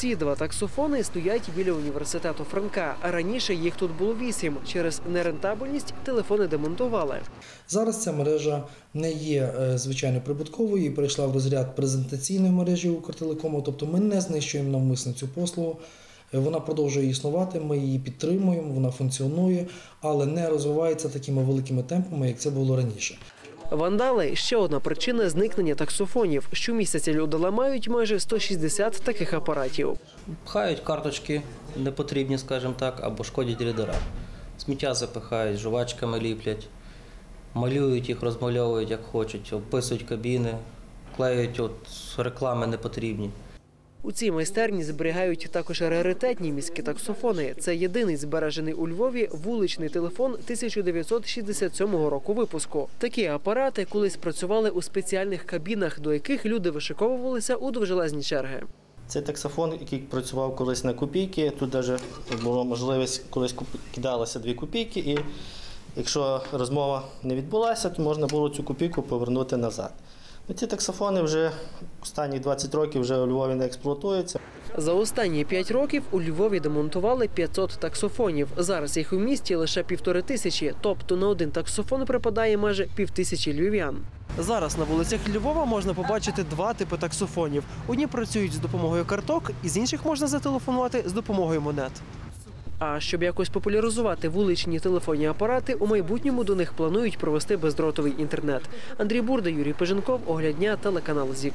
Ці два таксофони стоять біля університету Франка. Раніше їх тут було вісім. Через нерентабельність телефони демонтували. Зараз ця мережа не є е, звичайно прибутковою і перейшла в розряд презентаційної мережі Укртелекому. Тобто ми не знищуємо навмисно цю послугу. Е, Вона продовжує існувати, ми її підтримуємо, вона функціонує, але не розвивається такими великими темпами, як це було раніше. Вандали ще одна причина зникнення таксофонів. Щомісяця люди ламають майже 160 таких апаратів. Пхають карточки непотрібні, скажімо так, або шкодять рідера. Сміття запихають, жувачками ліплять, малюють їх, розмальовують як хочуть, описують кабіни, клеють от реклами непотрібні. У цій майстерні зберігають також раритетні міські таксофони. Це єдиний збережений у Львові вуличний телефон 1967 року випуску. Такі апарати колись працювали у спеціальних кабінах, до яких люди вишиковувалися у довжелезні черги. Цей таксофон, який працював колись на копійки, тут навіть була можливість, колись кидалося дві копійки, і якщо розмова не відбулася, то можна було цю копійку повернути назад. Ну, ці таксофони вже останні 20 років вже у Львові не експлуатуються. За останні п'ять років у Львові демонтували 500 таксофонів. Зараз їх у місті лише півтори тисячі, тобто на один таксофон припадає майже півтисячі львів'ян. Зараз на вулицях Львова можна побачити два типи таксофонів. Одні працюють з допомогою карток, із інших можна зателефонувати з допомогою монет. А щоб якось популяризувати вуличні телефонні апарати, у майбутньому до них планують провести бездротовий інтернет. Андрій Бурда, Юрій Пеженков, Оглядня, телеканал ЗІК.